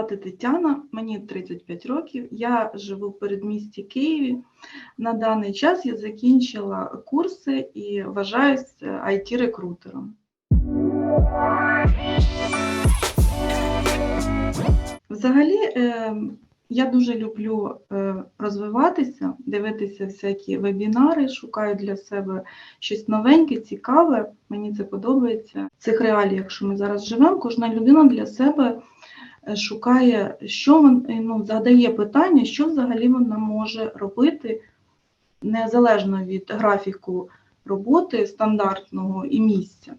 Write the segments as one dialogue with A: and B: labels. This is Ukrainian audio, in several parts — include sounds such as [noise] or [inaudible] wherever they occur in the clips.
A: звати Тетяна, мені 35 років. Я живу в передмісті Києві. На даний час я закінчила курси і вважаюсь it рекрутером Взагалі, е, я дуже люблю е, розвиватися, дивитися всякі вебінари, шукаю для себе щось новеньке, цікаве. Мені це подобається. В цих реаліях, якщо ми зараз живемо, кожна людина для себе е, шукає, що він ну, задає питання, що взагалі вона може робити незалежно від графіку роботи стандартного і місця.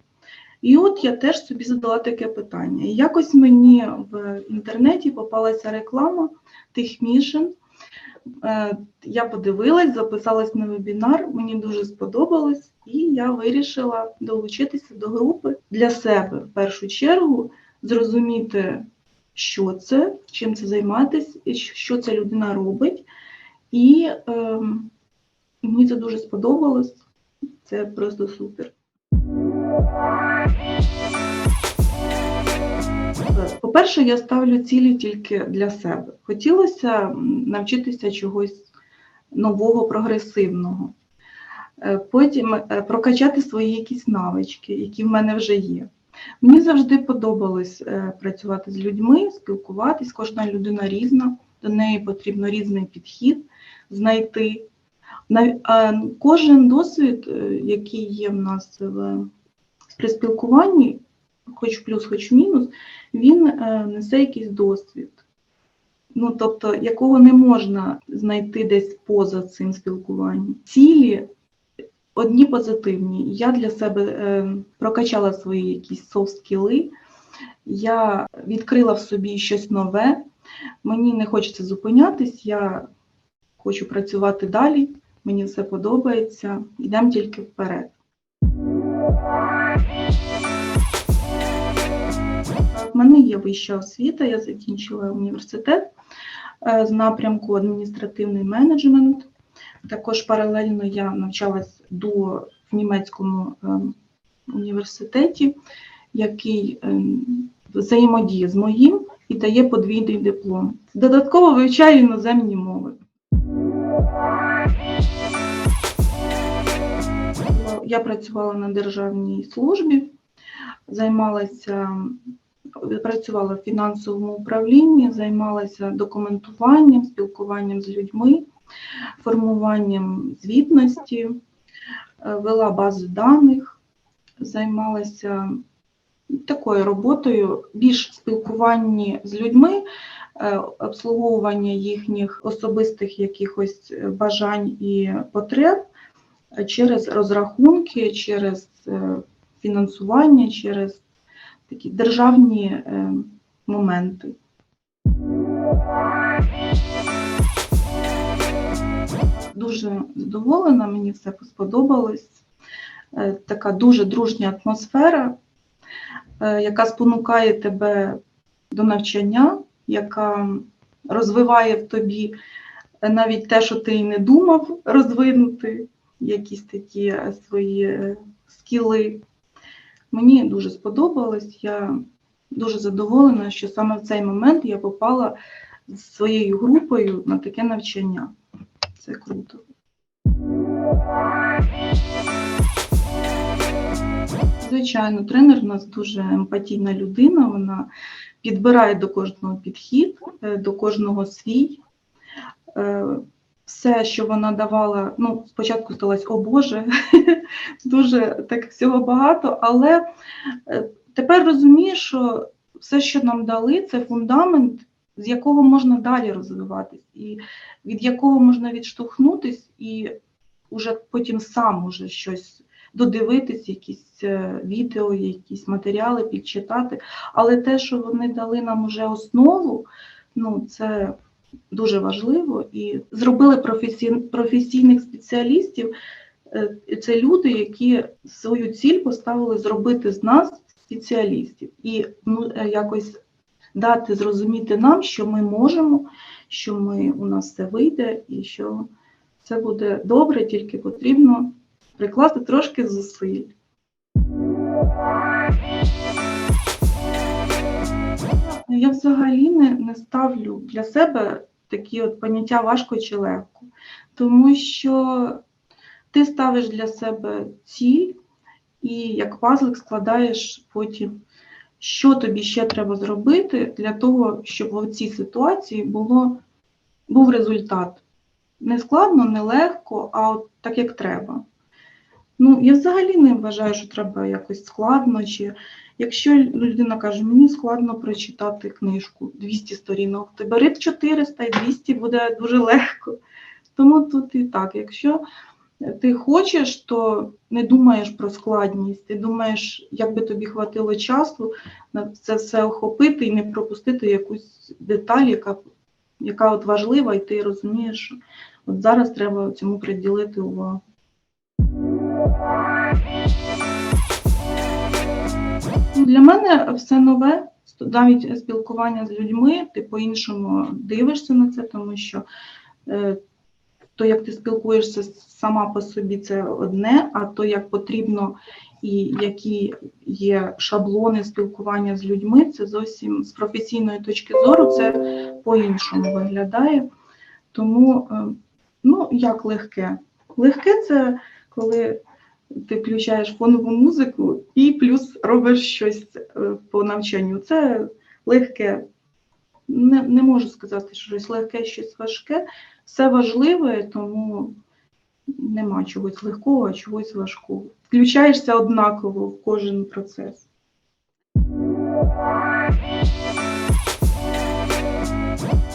A: І от я теж собі задала таке питання. І якось мені в інтернеті попалася реклама Техмішин. Е, Я подивилась, записалась на вебінар, мені дуже сподобалось, і я вирішила долучитися до групи для себе в першу чергу, зрозуміти, що це, чим це займатися, що ця людина робить. І е, мені це дуже сподобалось. Це просто супер. По-перше, я ставлю цілі тільки для себе. Хотілося навчитися чогось нового, прогресивного. Е, потім е, прокачати свої якісь навички, які в мене вже є. Мені завжди подобалось е, працювати з людьми, спілкуватись, кожна людина різна, до неї потрібно різний підхід знайти. Кожен досвід, який є в нас в при спілкуванні, хоч плюс, хоч мінус, він е, несе якийсь досвід. Ну, тобто, якого не можна знайти десь поза цим спілкуванням. Цілі одні позитивні. Я для себе е, прокачала свої якісь софт-скіли, я відкрила в собі щось нове, мені не хочеться зупинятись, я хочу працювати далі, мені все подобається, йдемо тільки вперед. В мене є вища освіта, я закінчила університет е, з напрямку адміністративний менеджмент. Також паралельно я навчалась до в німецькому е, університеті, який е, взаємодіє з моїм і дає подвійний диплом. Додатково вивчаю іноземні мови. Я працювала на державній службі, займалася, працювала в фінансовому управлінні, займалася документуванням, спілкуванням з людьми, формуванням звітності, вела бази даних, займалася такою роботою, більш спілкуванні з людьми, е, обслуговування їхніх особистих якихось бажань і потреб через розрахунки, через е, фінансування, через такі державні е, моменти. Дуже задоволена, мені все сподобалось. Е, така дуже дружня атмосфера, яка спонукає тебе до навчання, яка розвиває в тобі навіть те, що ти і не думав розвинути якісь такі е, свої е, скіли. Мені дуже сподобалось. Я дуже задоволена, що саме в цей момент я попала з своєю групою на таке навчання. Це круто. Звичайно, тренер у нас дуже емпатійна людина, вона підбирає до кожного підхід, е, до кожного свій все, що вона давала, ну, спочатку сталося, о Боже, [laughs] дуже так всього багато, але е, тепер розумію, що все, що нам дали, це фундамент, з якого можна далі розвиватись, і від якого можна відштовхнутись, і вже потім сам уже щось додивитись, якісь е, відео, якісь матеріали підчитати. Але те, що вони дали нам уже основу, ну це дуже важливо, і зробили професійних спеціалістів. Е, це люди, які свою ціль поставили зробити з нас спеціалістів і ну, е, якось дати зрозуміти нам, що ми можемо, що ми, у нас все вийде і що це буде добре, тільки потрібно прикласти трошки зусиль. я взагалі не, не ставлю для себе такі от поняття важко чи легко, тому що ти ставиш для себе ціль і як пазлик складаєш потім, що тобі ще треба зробити для того, щоб в цій ситуації було, був результат. Не складно, не легко, а от так як треба. Ну, я взагалі не вважаю, що треба якось складно. Чи якщо людина каже, мені складно прочитати книжку 200 сторінок, то бери 400 і 200 буде дуже легко. Тому тут і так, якщо ти хочеш, то не думаєш про складність, ти думаєш, як би тобі хватило часу на це все охопити і не пропустити якусь деталь, яка, яка от важлива, і ти розумієш, що от зараз треба цьому приділити увагу. Для мене все нове, навіть спілкування з людьми, ти по-іншому дивишся на це, тому що е, то, як ти спілкуєшся сама по собі, це одне, а то, як потрібно і які є шаблони спілкування з людьми, це зовсім з професійної точки зору це по-іншому виглядає. Тому, е, ну, як легке? Легке це коли ти включаєш фонову музику і плюс робиш щось е, по навчанню. Це легке. Не, не можу сказати, що щось легке, щось важке. Все важливе, тому нема чогось легкого, а чогось важкого. Включаєшся однаково в кожен процес.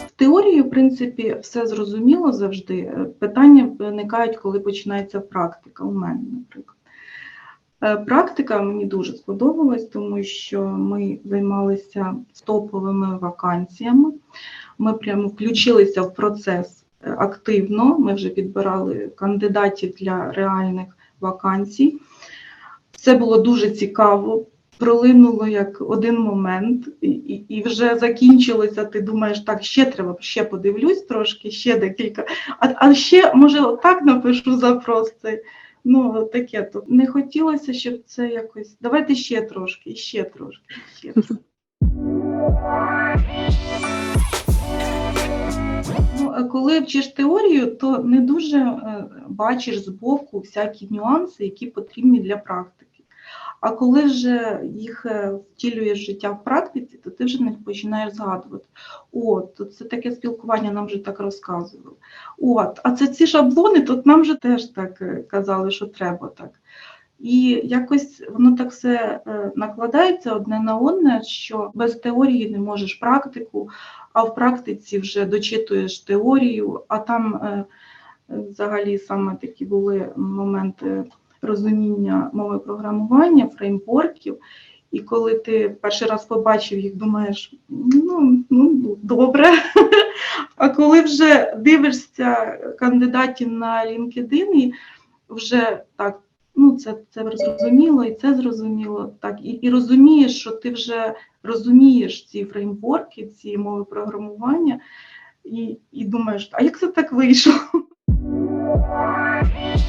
A: В теорії, в принципі, все зрозуміло завжди. Питання виникають, коли починається практика. У мене, наприклад. Е, Практика мені дуже сподобалась, тому що ми займалися стоповими вакансіями. Ми прямо включилися в процес е, активно. Ми вже підбирали кандидатів для реальних вакансій. Це було дуже цікаво. Пролинуло як один момент, і, і, вже закінчилося. Ти думаєш, так, ще треба, ще подивлюсь трошки, ще декілька. А, а ще, може, отак напишу запрос. цей. Ну, таке то. Не хотілося, щоб це якось. Давайте ще трошки, ще трошки, ще трошки. Ну, коли вчиш теорію, то не дуже е, бачиш збоку всякі нюанси, які потрібні для практики. А коли вже їх е, втілюєш життя в практиці, то ти вже не починаєш згадувати. От, то це таке спілкування нам вже так розказували. От, а це ці шаблони, тут нам вже теж так е, казали, що треба так. І якось воно так все е, накладається одне на одне, що без теорії не можеш практику, а в практиці вже дочитуєш теорію, а там взагалі саме такі були моменти розуміння мови програмування, фреймворків. І коли ти перший раз побачив їх, думаєш, ну, ну добре. [laughs] А коли вже дивишся кандидатів на LinkedIn, і вже так, ну це, це зрозуміло, і це зрозуміло, так, і, і розумієш, що ти вже розумієш ці фреймворки, ці мови програмування, і, і думаєш, а як це так вийшло? [laughs]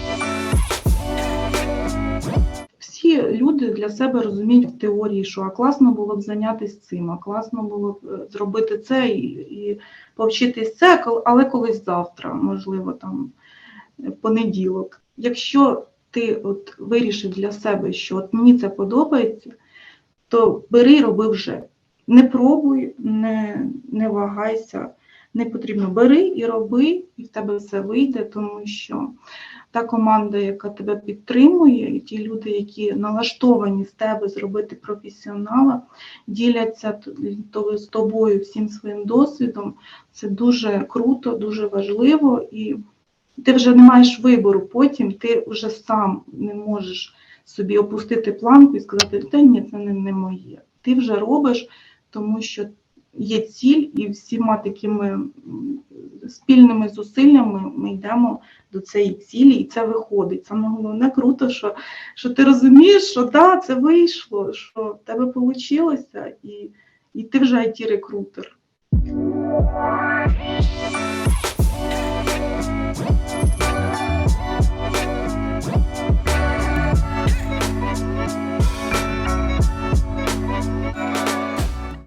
A: Всі люди для себе розуміють в теорії, що а класно було б зайнятися цим, а класно було б е, зробити це і, і повчитись це, але колись завтра, можливо, там в понеділок. Якщо ти от вирішив для себе, що от мені це подобається, то бери роби вже. Не пробуй, не, не вагайся, не потрібно. Бери і роби, і в тебе все вийде, тому що та команда, яка тебе підтримує, і ті люди, які налаштовані з тебе зробити професіонала, діляться з тобою всім своїм досвідом. Це дуже круто, дуже важливо, і ти вже не маєш вибору. Потім ти вже сам не можеш собі опустити планку і сказати, та ні, це не, не моє. Ти вже робиш, тому що є ціль, і всіма такими спільними зусиллями ми йдемо до цієї цілі, і це виходить. Саме головне круто, що, що ти розумієш, що да, це вийшло, що в тебе вийшло, і, і ти вже it рекрутер